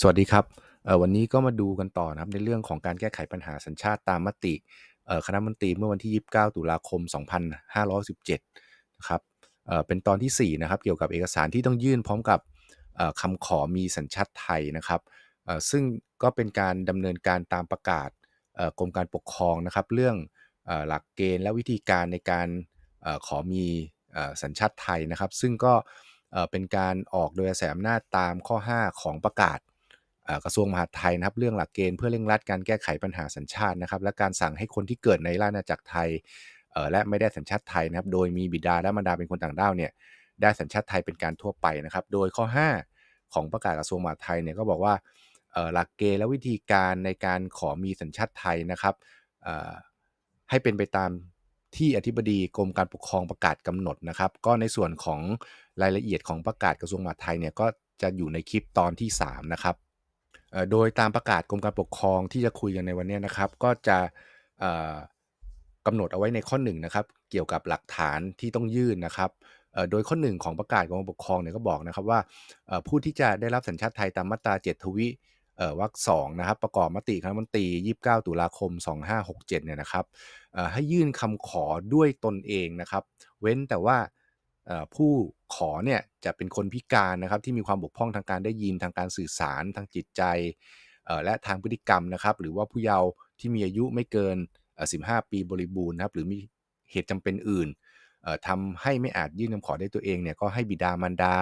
สวัสดีครับวันนี้ก็มาดูกันต่อนะครับในเรื่องของการแก้ไขปัญหาสัญชาติตามมติคณะมนตรีเมื่อวันที่ 29 ตุลาคม 2517นะครับเอ่อเป็นตอนที่ 4 นะครับเกี่ยวกับเอกสารที่ต้องยื่นพร้อมกับเอ่อคำขอมีสัญชาติไทยนะครับซึ่งก็เป็นการดำเนินการตามประกาศกรมการปกครองนะครับ เรื่องหลักเกณฑ์และวิธีการในการขอมีสัญชาติไทยนะครับ ซึ่งก็เอ่อเป็นการออกโดยอาศัยอำนาจตามข้อ 5 ของประกาศ กระทรวงมหาดไทยนะครับ เรื่องหลักเกณฑ์เพื่อเร่งรัดการแก้ไขปัญหาสัญชาตินะครับ และการสั่งให้คนที่เกิดในราชอาณาจักรไทยและไม่ได้สัญชาติไทยนะครับ โดยมีบิดาและมารดาเป็นคนต่างด้าวเนี่ยได้สัญชาติไทยเป็นการทั่วไปนะครับ โดยข้อ 5 ของประกาศกระทรวงมหาดไทยเนี่ยก็บอกว่าหลักเกณฑ์และวิธีการในการขอมีสัญชาติไทยนะครับให้เป็นไปตามที่อธิบดีกรมการปกครองประกาศกำหนดนะครับ ก็ในส่วนของรายละเอียดของประกาศกระทรวงมหาดไทยเนี่ยก็จะอยู่ในคลิปตอนที่ 3 นะครับ โดยตามประกาศกรมการปกครองที่จะคุยกันในวันนี้นะครับ ก็จะกำหนดเอาไว้ในข้อ1นนะครับ เกี่ยวกับหลักฐานที่ต้องยื่นนะครับโดยข้อ 1 ของประกาศกรมการปกครองเนี่ยก็บอกนะครับว่าผู้ที่จะได้รับสัญชาติไทยตามมาตรา 7 ทวิวรรคสองนะครับ ประกอบมติคณะมนตรี 29 ตุลาคม 2567 เนี่ยนะครับให้ยื่นคำขอด้วยตนเองนะครับ เว้นแต่ว่า ผู้ขอเนี่ยจะเป็นคนพิการนะครับ ที่มีความบกพร่องทางการได้ยิน ทางการสื่อสาร ทางจิตใจและทางพฤติกรรมนะครับ หรือว่าผู้เยาว์ที่มีอายุไม่เกิน15 ปีบริบูรณ์นะครับ หรือมีเหตุจำเป็นอื่นทำให้ไม่อาจยื่นคำขอได้ตัวเองเนี่ย ก็ให้บิดามารดา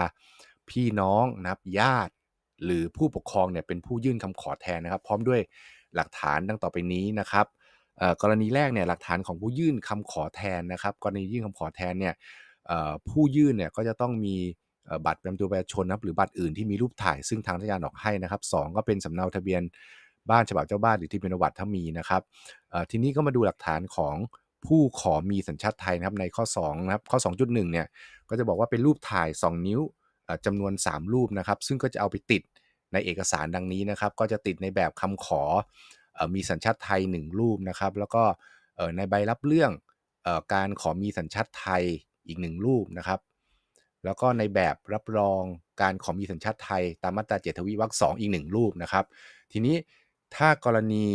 พี่น้องนะครับ ญาติ หรือผู้ปกครองเนี่ยเป็นผู้ยื่นคำขอแทนนะครับ พร้อมด้วยหลักฐานดังต่อไปนี้นะครับกรณีแรกเนี่ยหลักฐานของผู้ยื่นคำขอแทนนะครับ กรณียื่นคำขอแทนเนี่ย ผู้ยื่นเนี่ยก็จะต้องมีบัตรประจำตัวประชาชนนะครับหรือบัตรอื่นที่มีรูปถ่ายซึ่งทางราชการออกให้นะครับสก็เป็นสำเนาทะเบียนบ้านฉบับเจ้าบ้านหรือที่เป็นประวัติถ้ามีนะครับทีนี้ก็มาดูหลักฐานของผู้ขอมีสัญชาติไทยนะครับในข้อ2นะครับข้อ 2.1เนี่ยก็จะบอกว่าเป็นรูปถ่าย 2 นิ้วจำนวน 3 รูปนะครับซึ่งก็จะเอาไปติดในเอกสารดังนี้นะครับ ก็จะติดในแบบคำขอมีสัญชาติไทย 1 รูปนะครับ แล้วก็ในใบรับเรื่องการขอมีสัญชาติไทย อีก1รูปนะครับ แล้วก็ในแบบรับรองการขอมีสัญชาติไทย ตามมาตราเจทวิวรรคสองอีก1รูปนะครับ ทีนี้ถ้ากรณี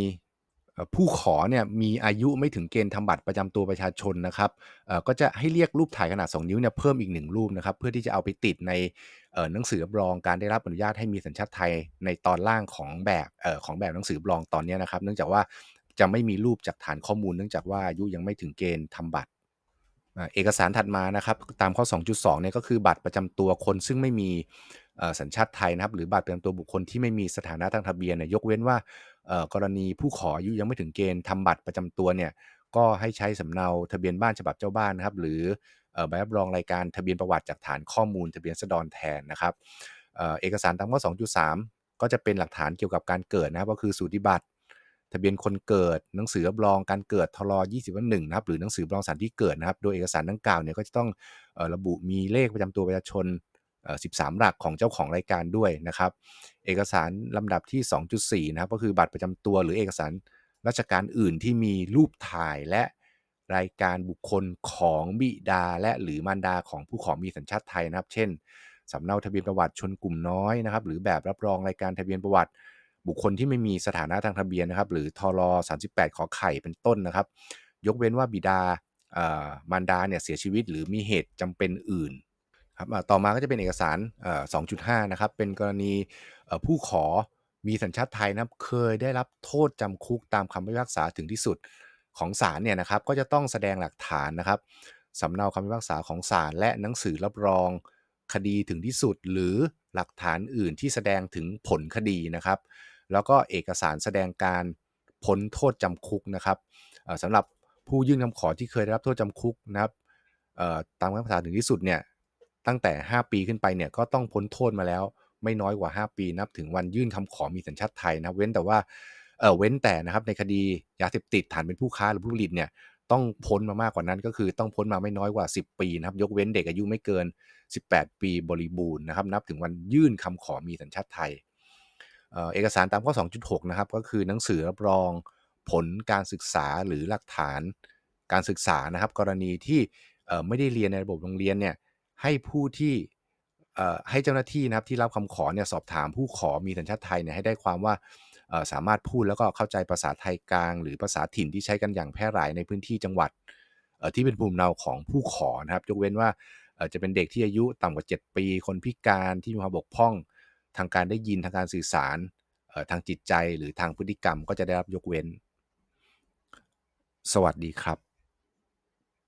ผู้ขอเนี่ยมีอายุไม่ถึงเกณฑ์ทำบัตรประจำตัวประชาชนนะครับก็จะให้เรียกรูปถ่ายขนาด 2 นิ้วเนี่ยเพิ่มอีก1รูปนะครับเพื่อที่จะเอาไปติดในหนังสือรับรองการได้รับอนุญาตให้มีสัญชาติไทยในตอนล่างของแบบของแบบหนังสือรับรองตอนนี้นะครับ เนื่องจากว่าจะไม่มีรูปจากฐานข้อมูล เนื่องจากว่าอายุยังไม่ถึงเกณฑ์ทำบัตร เอกสารถัดมานะครับ ตามข้อ 2.2 เนี่ย ก็คือบัตรประจำตัวคนซึ่งไม่มีสัญชาติไทยนะครับ หรือบัตรประจำตัวบุคคลที่ไม่มีสถานะทางทะเบียนเนี่ย ยกเว้นว่ากรณีผู้ขออายุยังไม่ถึงเกณฑ์ทำบัตรประจำตัวเนี่ย ก็ให้ใช้สำเนาทะเบียนบ้านฉบับเจ้าบ้านนะครับ หรือใบรับรองรายการทะเบียนประวัติจากฐานข้อมูลทะเบียนสดรแทนนะครับเอกสารตามข้อ 2.3 ก็จะเป็นหลักฐานเกี่ยวกับการเกิดนะครับ ก็คือสูติบัตร ทะเบียนคนเกิด หนังสือรับรองการเกิดทร20วันหนึ่งนะครับหรือหนังสือรับรองสถานที่เกิดนะครับ โดยเอกสารดังกล่าวเนี่ยก็จะต้องระบุมีเลขประจำตัวประชาชน 13 หลักของเจ้าของรายการด้วยนะครับ เอกสารลำดับที่ 2.4 นะครับก็คือบัตรประจำตัวหรือเอกสารราชการอื่นที่มีรูปถ่ายและรายการบุคคลของบิดาและหรือมารดาของผู้ขอมีสัญชาติไทยนะครับ เช่นสำเนาทะเบียนประวัติชนกลุ่มน้อยนะครับ หรือแบบรับรองรายการทะเบียนประวัติ บุคคลที่ไม่มีสถานะทางทะเบียนนะครับ หรือทร38 ขอไข่เป็นต้นนะครับ ยกเว้นว่าบิดามารดาเนี่ยเสียชีวิตหรือมีเหตุจำเป็นอื่นครับต่อมาก็จะเป็นเอกสาร 2.5 นะครับ เป็นกรณีผู้ขอมีสัญชาติไทยนะครับ เคยได้รับโทษจำคุกตามคำพิพากษาถึงที่สุดของศาลเนี่ยนะครับ ก็จะต้องแสดงหลักฐานนะครับสำเนาคำพิพากษาของศาลและหนังสือรับรองคดีถึงที่สุด หรือหลักฐานอื่นที่แสดงถึงผลคดีนะครับ แล้วก็เอกสารแสดงการพ้นโทษจำคุกนะครับสำหรับผู้ยื่นคำขอที่เคยได้รับโทษจำคุกนะครับตามคำพิพากษาถึงที่สุดเนี่ยตั้งแต่ 5 ปีขึ้นไปเนี่ยก็ต้องพ้นโทษมาแล้วไม่น้อยกว่า 5 ปีนับถึงวันยื่นคำขอมีสัญชาติไทยนะเว้นแต่ว่าเออเว้นแต่นะครับในคดียาเสพติดฐานเป็นผู้ค้าหรือผู้ผลิตเนี่ยต้องพ้นมามากกว่านั้นก็คือต้องพ้นมาไม่น้อยกว่า 10 ปีนะครับยกเว้นเด็กอายุไม่เกิน 18 ปีบริบูรณ์นะครับนับถึงวันยื่นคำขอมีสัญชาติไทย เอกสารตามข้อ 2.6 นะครับ ก็คือหนังสือรับรองผลการศึกษาหรือหลักฐานการศึกษานะครับ กรณีที่ไม่ได้เรียนในระบบโรงเรียนเนี่ยให้ผู้ที่ให้เจ้าหน้าที่นะครับที่รับคำขอเนี่ยสอบถามผู้ขอมีสัญชาติไทยเนี่ยให้ได้ความว่าสามารถพูดแล้วก็เข้าใจภาษาไทยกลาง หรือภาษาถิ่นที่ใช้กันอย่างแพร่หลายในพื้นที่จังหวัดที่เป็นภูมิเนาของผู้ขอนะครับ ยกเว้นว่าจะเป็นเด็กที่อายุต่ำกว่า 7 ปี คนพิการที่มีความบกพร่อง ทางการได้ยินทางการสื่อสารทางจิตใจหรือทางพฤติกรรมก็จะได้รับยกเว้น สวัสดีครับ